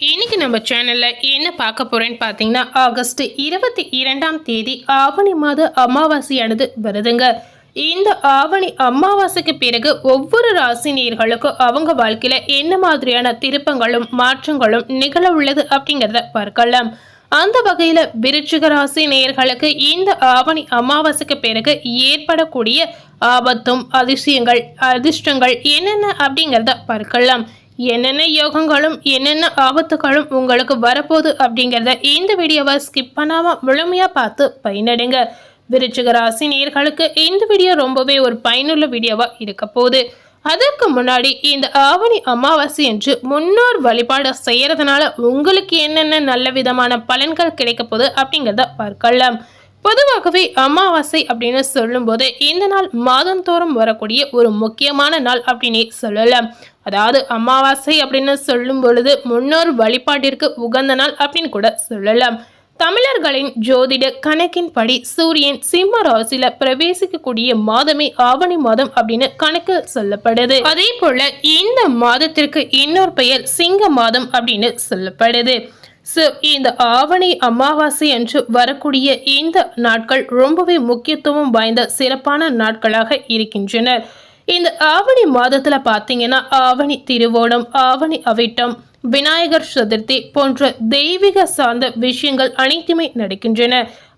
இன்னைக்கு நம்ம சேனலில் என்ன பார்க்க போகிறேன்னு பார்த்தீங்கன்னா ஆகஸ்ட் இருபத்தி இரண்டாம் தேதி ஆவணி மாத அமாவாசையானது வருதுங்க. இந்த ஆவணி அமாவாசைக்கு பிறகு ஒவ்வொரு ராசினியர்களுக்கும் அவங்க வாழ்க்கையில் என்ன மாதிரியான திருப்பங்களும் மாற்றங்களும் நிகழ உள்ளது அப்படிங்கிறத பார்க்கலாம். அந்த வகையில் விருச்சிக ராசி நேயர்களுக்கு இந்த ஆவணி அமாவாசைக்கு பிறகு ஏற்படக்கூடிய ஆபத்தும் அதிசயங்கள் அதிர்ஷ்டங்கள் என்னென்ன அப்படிங்கிறத பார்க்கலாம். என்னென்ன யோகங்களும் என்னென்ன ஆபத்துகளும் உங்களுக்கு வரப்போகுது அப்படிங்கிறத இந்த வீடியோவை ஸ்கிப் பண்ணாமல் முழுமையாக பார்த்து பயனடைங்க. விருச்சிக ராசி நேர்களுக்கு இந்த வீடியோ ரொம்பவே ஒரு பயனுள்ள வீடியோவாக இருக்க போகுது. அதற்கு முன்னாடி இந்த ஆவணி அமாவாசை என்று முன்னோர் வழிபாடு செய்கிறதுனால உங்களுக்கு என்னென்ன நல்ல விதமான பலன்கள் கிடைக்க போகுது அப்படிங்கிறத பார்க்கலாம். பொதுவாகவே அமாவாசை அப்படின்னு சொல்லும்போது இந்த நாள் மாதந்தோறும் வரக்கூடிய ஒரு முக்கியமான நாள் அப்படின்னு சொல்லலாம். அதாவது அமாவாசை அப்படின்னு சொல்லும் பொழுது முன்னோர் வழிபாட்டிற்கு உகந்த நாள் அப்படின்னு கூட சொல்லலாம். தமிழர்களின் ஜோதிட கணக்கின்படி சூரியன் சிம்ம ராசியில பிரவேசிக்கக்கூடிய மாதமே ஆவணி மாதம் அப்படின்னு கணக்கு சொல்லப்படுது. அதே போல இந்த மாதத்திற்கு இன்னொரு பெயர் சிங்க மாதம் அப்படின்னு சொல்லப்படுது. ஸோ இந்த ஆவணி அமாவாசை அன்று வரக்கூடிய இந்த நாட்கள் ரொம்பவே முக்கியத்துவம் வாய்ந்த சிறப்பான நாட்களாக இருக்கின்றன. இந்த ஆவணி மாதத்தில் பார்த்தீங்கன்னா ஆவணி திருவோணம் ஆவணி அவிட்டம் விநாயகர் சதுர்த்தி போன்ற தெய்வீக சார்ந்த விஷயங்கள் அனைத்துமே நடக்கின்றன.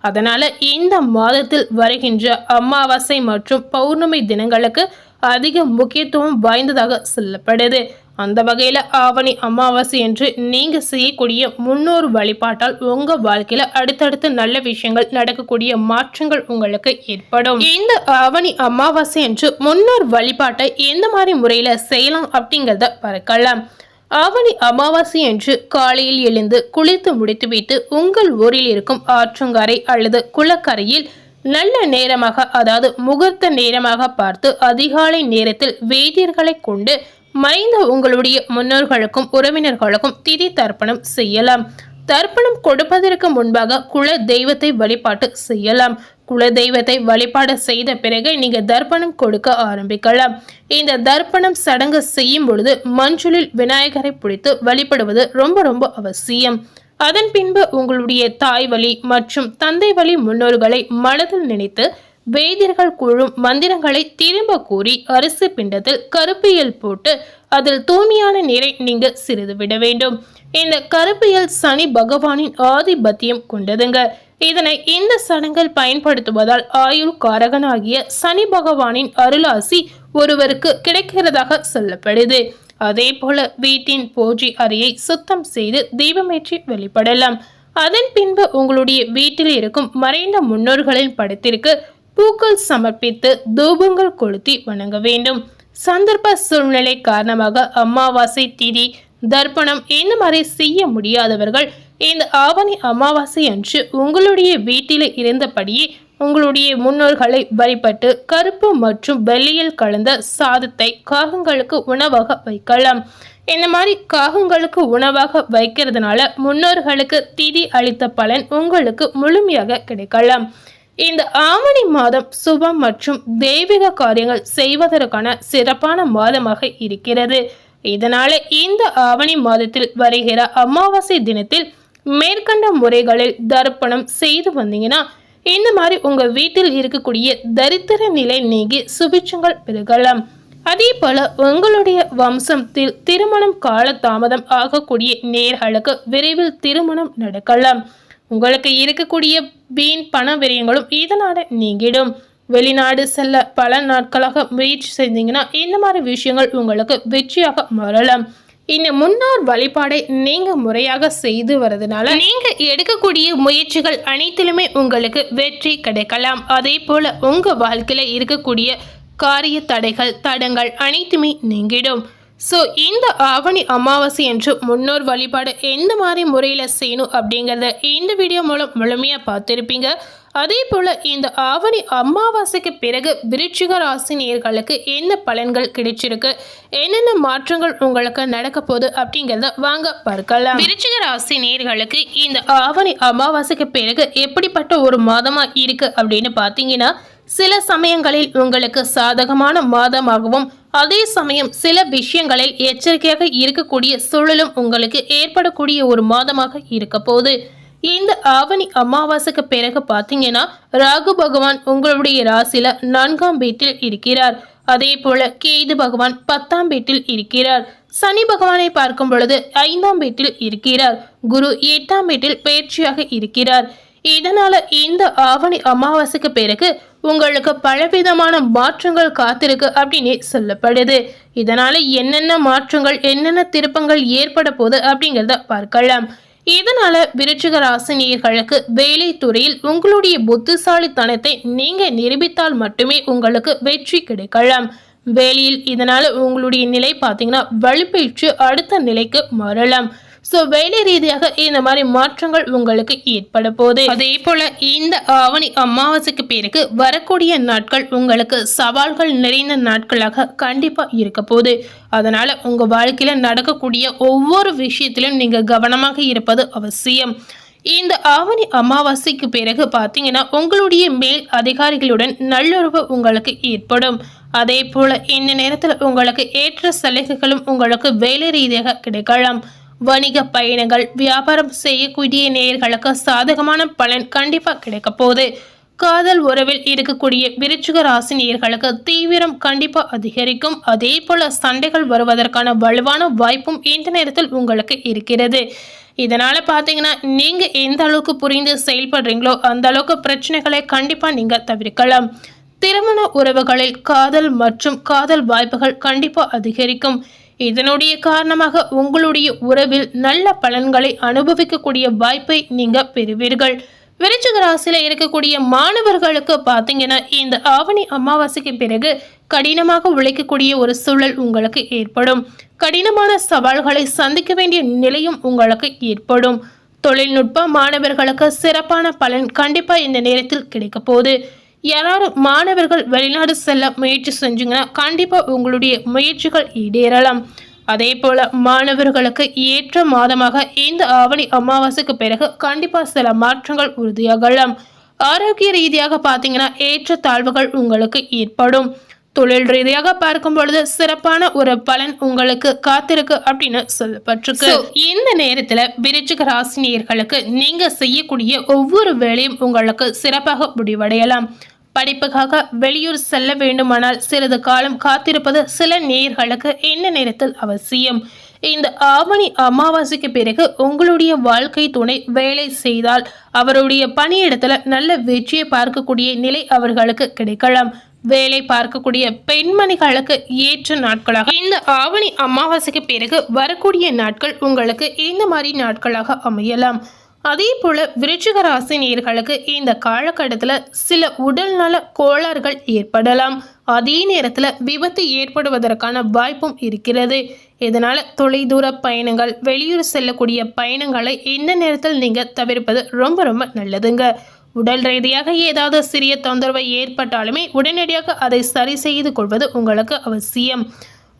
அதனால இந்த மாதத்தில் வருகின்ற அமாவாசை மற்றும் பௌர்ணமி தினங்களுக்கு அதிக முக்கியத்துவம் வாய்ந்ததாக சொல்லப்படுது. அந்த வகையில் ஆவணி அமாவாசை என்று நீங்கள் செய்யக்கூடிய முன்னோர் வழிபாட்டால் உங்க வாழ்க்கையில் அடுத்தடுத்து நல்ல விஷயங்கள் நடக்கக்கூடிய மாற்றங்கள் உங்களுக்கு ஏற்படும். இந்த ஆவணி அமாவாசை என்று முன்னோர் வழிபாட்டை எந்த மாதிரி முறையில் செய்யலாம் அப்படிங்கிறத பார்க்கலாம். ஆவணி அமாவாசை என்று காலையில் எழுந்து குளித்து முடித்துவிட்டு உங்கள் ஊரில் இருக்கும் ஆற்றங்கரை அல்லது குளக்கரையில் நல்ல நேரமாக அதாவது முகூர்த்த நேரமாக பார்த்து அதிகாலை நேரத்தில் வேதியர்களை கொண்டு மறைந்த உங்களுடைய முன்னோர்களுக்கும் உறவினர்களுக்கும் திதி தர்ப்பணம் செய்யலாம். தர்ப்பணம் கொடுப்பதற்கு முன்பாக குல தெய்வத்தை வழிபாட்டு செய்யலாம். குல தெய்வத்தை வழிபாடு செய்த பிறகு நீங்கள் தர்ப்பணம் கொடுக்க ஆரம்பிக்கலாம். இந்த தர்ப்பணம் சடங்கு செய்யும் பொழுது மஞ்சளில் விநாயகரை பிடித்து வழிபடுவது ரொம்ப ரொம்ப அவசியம். அதன் பின்பு உங்களுடைய தாய் வழி மற்றும் தந்தை வழி முன்னோர்களை மனதில் நினைத்து வேதியர்கள் குழும் மந்திரங்களை திரும்ப கூறி அரிசி பிண்டத்தில் கருப்பியல் போட்டு அதில் தூய்மையான நீரை நீங்க சிறிது விட வேண்டும். இந்த கருப்பியல் சனி பகவானின் ஆதிபத்தியம் கொண்டதுங்க. இதனை இந்த சடங்கில் பயன்படுத்துவதால் ஆயுள் காரகனாகிய சனி பகவானின் அருளாசி ஒருவருக்கு கிடைக்கிறதாக சொல்லப்படுது. அதே போல வீட்டின் பூஜை அறையை சுத்தம் செய்து தீபமேற்றி வெளிப்படலாம். அதன் பின்பு உங்களுடைய வீட்டில் இருக்கும் மறைந்த முன்னோர்களின் படத்திற்கு பூக்கள் சமர்ப்பித்து தூபங்கள் கொளுத்தி வணங்க வேண்டும். சந்தர்ப்ப சூழ்நிலை காரணமாக அமாவாசை திதி தர்ப்பணம் இந்த மாதிரி செய்ய முடியாதவர்கள் இந்த ஆவணி அமாவாசை அன்று உங்களுடைய வீட்டில் இருந்தபடியே உங்களுடைய முன்னோர்களை வழிபட்டு கருப்பு மற்றும் வெள்ளியில் கலந்த சாதத்தை காகங்களுக்கு உணவாக வைக்கலாம். இந்த மாதிரி காகங்களுக்கு உணவாக வைக்கிறதுனால முன்னோர்களுக்கு திதி அளித்த பலன் உங்களுக்கு முழுமையாக கிடைக்கலாம். இந்த ஆவணி மாதம் சுபம் மற்றும் தெய்வீக காரியங்கள் செய்வதற்கான சிறப்பான மாதமாக இருக்கிறது. இதனால இந்த ஆவணி மாதத்தில் வருகிற அமாவாசை தினத்தில் மேற்கண்ட முறைகளில் தர்ப்பணம் செய்து வந்தீங்கன்னா இந்த மாதிரி உங்க வீட்டில் இருக்கக்கூடிய தரித்திர நிலை நீங்கி சுபிட்சங்கள் பெருகலாம். அதே போல உங்களுடைய வம்சத்தில் திருமணம் கால தாமதம் ஆகக்கூடிய நேர்களுக்கு விரைவில் திருமணம் நடக்கலாம். உங்களுக்கு இருக்கக்கூடிய வீண் பண விரயங்களும் இதனால் நீங்கிடும். வெளிநாடு செல்ல பல நாட்களாக முயற்சி செய்தீங்கன்னா இந்த மாதிரி விஷயங்கள் உங்களுக்கு வெற்றியாக மாறலாம். இந்த முன்னோர் வழிபாடை நீங்க முறையாக செய்து வரதுனால நீங்க எடுக்கக்கூடிய முயற்சிகள் அனைத்திலுமே உங்களுக்கு வெற்றி கிடைக்கலாம். அதே போல உங்க வாழ்க்கையில இருக்கக்கூடிய காரிய தடைகள் தடங்கள் அனைத்துமே நீங்கிடும். ஸோ இந்த ஆவணி அமாவாசை என்று முன்னோர் வழிபாடு எந்த மாதிரி முறையில் செய்யணும் அப்படிங்கிறத இந்த வீடியோ மூலம் முழுமையாக பார்த்துருப்பீங்க. அதே போல் இந்த ஆவணி அமாவாசைக்கு பிறகு விருச்சிக ராசி நேர்களுக்கு என்ன பலன்கள் கிடைச்சிருக்கு? என்னென்ன மாற்றங்கள் உங்களுக்கு நடக்க போகுது அப்படிங்கிறத வாங்க பார்க்கலாம். விருச்சிக ராசி நேர்களுக்கு இந்த ஆவணி அமாவாசைக்கு பிறகு எப்படிப்பட்ட ஒரு மாதமாக இருக்கு அப்படின்னு பார்த்தீங்கன்னா சில சமயங்களில் உங்களுக்கு சாதகமான மாதமாகவும் அதே சமயம் சில விஷயங்களில் எச்சரிக்கையாக இருக்கக்கூடிய சூழலும் உங்களுக்கு ஏற்படக்கூடிய ஒரு மாதமாக இருக்க போகுது. இந்த ஆவணி அமாவாசைக்கு பிறகு பார்த்தீங்கன்னா ராகு பகவான் உங்களுடைய ராசியில நான்காம் வீட்டில் இருக்கிறார். அதே போல கேது பகவான் பத்தாம் வீட்டில் இருக்கிறார். சனி பகவானை பார்க்கும் பொழுது ஐந்தாம் வீட்டில் இருக்கிறார். குரு எட்டாம் வீட்டில் பயிற்சியாக இருக்கிறார். இதனால இந்த ஆவணி அமாவாசைக்கு பிறகு உங்களுக்கு பலவிதமான மாற்றங்கள் காத்திருக்கு அப்படின்னு சொல்லப்படுது. இதனால என்னென்ன மாற்றங்கள் என்னென்ன திருப்பங்கள் ஏற்பட போகுது அப்படிங்கிறத பார்க்கலாம். இதனால விருச்சிக ராசினியர்களுக்கு வேலை துறையில் உங்களுடைய புத்திசாலித்தனத்தை நீங்க நிரூபித்தால் மட்டுமே உங்களுக்கு வெற்றி கிடைக்கலாம். வேலையில் இதனால உங்களுடைய நிலை பார்த்தீங்கன்னா வலுப்பெற்று அடுத்த நிலைக்கு மாறலாம். ஸோ வேலை ரீதியாக இந்த மாதிரி மாற்றங்கள் உங்களுக்கு ஏற்பட போகுது. அதே போல இந்த ஆவணி அமாவாசைக்கு பிறகு வரக்கூடிய நாட்கள் உங்களுக்கு சவால்கள் நிறைந்த நாட்களாக கண்டிப்பா இருக்க போகுது. அதனால உங்க வாழ்க்கையில நடக்கக்கூடிய ஒவ்வொரு விஷயத்திலும் நீங்க கவனமாக இருப்பது அவசியம். இந்த ஆவணி அமாவாசைக்கு பிறகு பார்த்தீங்கன்னா உங்களுடைய மேல் அதிகாரிகளுடன் நல்லுறவு உங்களுக்கு ஏற்படும். அதே போல இந்த நேரத்தில் உங்களுக்கு ஏற்ற சலுகைகளும் உங்களுக்கு வேலை ரீதியாக கிடைக்கலாம். வணிக பயணங்கள் வியாபாரம் செய்யக்கூடிய நேயர்களுக்கு சாதகமான பலன் கண்டிப்பாக கிடைக்க போகுது. காதல் உறவில் இருக்கக்கூடிய விருச்சிக ராசி நேயர்களுக்கு தீவிரம் கண்டிப்பாக அதிகரிக்கும். அதே போல சண்டைகள் வருவதற்கான வலுவான வாய்ப்பும் இந்த நேரத்தில் உங்களுக்கு இருக்கிறது. இதனால பார்த்தீங்கன்னா நீங்க எந்த அளவுக்கு புரிந்து செயல்படுறீங்களோ அந்த அளவுக்கு பிரச்சனைகளை கண்டிப்பாக நீங்கள் தவிர்க்கலாம். திருமண உறவுகளில் காதல் மற்றும் காதல் வாய்ப்புகள் கண்டிப்பாக அதிகரிக்கும். இதனுடைய காரணமாக உங்களுடைய உறவில் நல்ல பலன்களை அனுபவிக்கக்கூடிய வாய்ப்பை நீங்கள் பெறுவீர்கள். விருச்சிக ராசியில் இருக்கக்கூடிய மாணவர்களுக்கு பார்த்தீங்கன்னா இந்த ஆவணி அமாவாசைக்கு பிறகு கடினமாக உழைக்கக்கூடிய ஒரு சூழல் உங்களுக்கு ஏற்படும். கடினமான சவால்களை சந்திக்க வேண்டிய நிலையும் உங்களுக்கு ஏற்படும். தொழில்நுட்ப மாணவர்களுக்கு சிறப்பான பலன் கண்டிப்பாக இந்த நேரத்தில் கிடைக்க போகுது. யாராவது மாணவர்கள் வெளிநாடு செல்ல முயற்சி செஞ்சிங்கன்னா கண்டிப்பாக உங்களுடைய முயற்சிகள் ஈடேறலாம். அதே போல் மாணவர்களுக்கு ஏற்ற மாதமாக இந்த ஆவணி அமாவாசைக்கு பிறகு கண்டிப்பாக சில மாற்றங்கள் உறுதியாகலாம். ஆரோக்கிய ரீதியாக பார்த்தீங்கன்னா ஏற்ற தாழ்வுகள் உங்களுக்கு ஏற்படும். தொழில் ரீதியாக பார்க்கும் பொழுது சிறப்பான ஒரு பலன் உங்களுக்கு காத்திருக்கு அப்படின்னு சொல்லப்பட்டிருக்கு. இந்த நேரத்துல விருச்சிக ராசினியர்களுக்கு நீங்க செய்யக்கூடிய ஒவ்வொரு வேலையும் உங்களுக்கு சிறப்பாக முடிவடையலாம். படிப்புக்காக வெளியூர் செல்ல வேண்டுமானால் சிறிது காலம் காத்திருப்பது சில நேர்களுக்கு இந்த நேரத்தில் அவசியம். இந்த ஆவணி அமாவாசைக்கு பிறகு உங்களுடைய வாழ்க்கை துணை வேலை செய்தால் அவருடைய பணியிடத்துல நல்ல வெற்றியை பார்க்கக்கூடிய நிலை அவர்களுக்கு கிடைக்கலாம். வேலை பார்க்கக்கூடிய பெண்மணிகளுக்கு ஏற்ற நாட்களாக இந்த ஆவணி அமாவாசைக்கு பிறகு வரக்கூடிய நாட்கள் உங்களுக்கு இந்த மாதிரி நாட்களாக அமையலாம். அதே போல விருச்சிக ராசி நேர்களுக்கு இந்த காலகட்டத்தில் சில உடல்நல கோளாறுகள் ஏற்படலாம். அதே நேரத்தில் விபத்து ஏற்படுவதற்கான வாய்ப்பும் இருக்கிறது. இதனால் தொலைதூர பயணங்கள் வெளியூர் செல்லக்கூடிய பயணங்களை இந்த நேரத்தில் நீங்கள் தவிர்ப்பது ரொம்ப ரொம்ப நல்லதுங்க. உடல் ரீதியாக ஏதாவது சிறிய தொந்தரவு ஏற்பட்டாலுமே உடனடியாக அதை சரி செய்து கொள்வது உங்களுக்கு அவசியம்.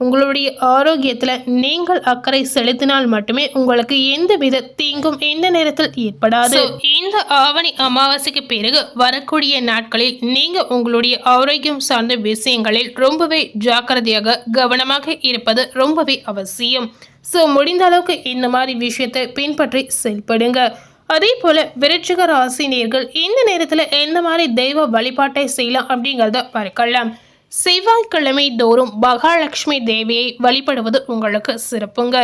உங்களுடைய ஆரோக்கியத்தில் நீங்கள் அக்கறை செலுத்தினால் மட்டுமே உங்களுக்கு எந்த வித தீங்கும் எந்த நேரத்தில் ஏற்படாது. இந்த ஆவணி அமாவாசைக்கு பிறகு வரக்கூடிய நாட்களில் நீங்கள் உங்களுடைய ஆரோக்கியம் சார்ந்த விஷயங்களில் ரொம்பவே ஜாக்கிரதையாக கவனமாக இருப்பது ரொம்பவே அவசியம். ஸோ முடிந்த அளவுக்கு இந்த மாதிரி விஷயத்தை பின்பற்றி செயல்படுங்க. அதே போல விருச்சிக ராசினியர்கள் இந்த நேரத்தில் எந்த மாதிரி தெய்வ வழிபாட்டை செய்யலாம் அப்படிங்கிறத பார்க்கலாம். செவ்வாய்க்கிழமை தோறும் மகாலட்சுமி தேவியை வழிபடுவது உங்களுக்கு சிறப்புங்க.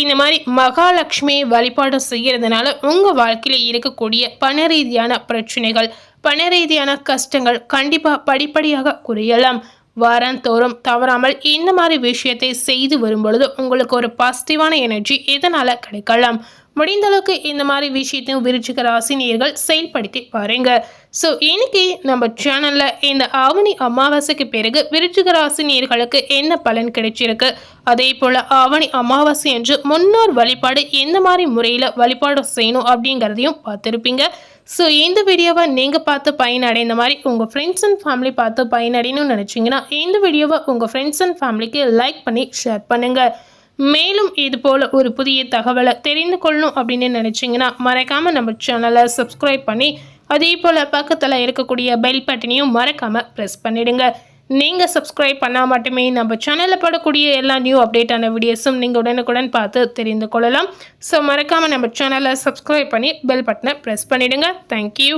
இந்த மாதிரி மகாலட்சுமியை வழிபாடு செய்கிறதுனால உங்கள் வாழ்க்கையில் இருக்கக்கூடிய பண ரீதியான பிரச்சனைகள் பண ரீதியான கஷ்டங்கள் கண்டிப்பாக படிப்படியாக குறையலாம். வாரந்தோறும் தவறாமல் இந்த மாதிரி விஷயத்தை செய்து வரும்பொழுது உங்களுக்கு ஒரு பாசிட்டிவான எனர்ஜி இதனால் கிடைக்கலாம். முடிந்த அளவுக்கு இந்த மாதிரி விஷயத்தையும் விருச்சிக ராசினியர்கள் செயல்படுத்தி பாருங்க. ஸோ இன்னைக்கு நம்ம சேனலில் இந்த ஆவணி அமாவாசைக்கு பிறகு விருச்சிக ராசினியர்களுக்கு என்ன பலன் கிடைச்சிருக்கு? அதே போல் ஆவணி அமாவாசை என்று முன்னோர் வழிபாடு எந்த மாதிரி முறையில் வழிபாடு செய்யணும் அப்படிங்கிறதையும் பார்த்துருப்பீங்க. ஸோ இந்த வீடியோவை நீங்கள் பார்த்து பயனடைந்த மாதிரி உங்கள் ஃப்ரெண்ட்ஸ் அண்ட் ஃபேமிலி பார்த்து பயனடையணும்னு நினச்சிங்கன்னா இந்த வீடியோவை உங்கள் ஃப்ரெண்ட்ஸ் அண்ட் ஃபேமிலிக்கு லைக் பண்ணி ஷேர் பண்ணுங்கள் மேலும் இது போல் ஒரு புதிய தகவலை தெரிந்து கொள்ளணும் அப்படின்னு நினச்சிங்கன்னா மறக்காமல் நம்ம சேனலை சப்ஸ்கிரைப் பண்ணி அதே போல் பக்கத்தில் இருக்கக்கூடிய பெல் பட்டனையும் மறக்காமல் ப்ரெஸ் பண்ணிவிடுங்க நீங்கள் சப்ஸ்கிரைப் பண்ணால் மட்டுமே நம்ம சேனலில் படக்கூடிய எல்லா நியூ அப்டேட்டான வீடியோஸும் நீங்கள் உடனுக்குடன் பார்த்து தெரிந்து கொள்ளலாம். ஸோ மறக்காமல் நம்ம சேனலை சப்ஸ்கிரைப் பண்ணி பெல் பட்டனை ப்ரெஸ் பண்ணிவிடுங்க தேங்க்யூ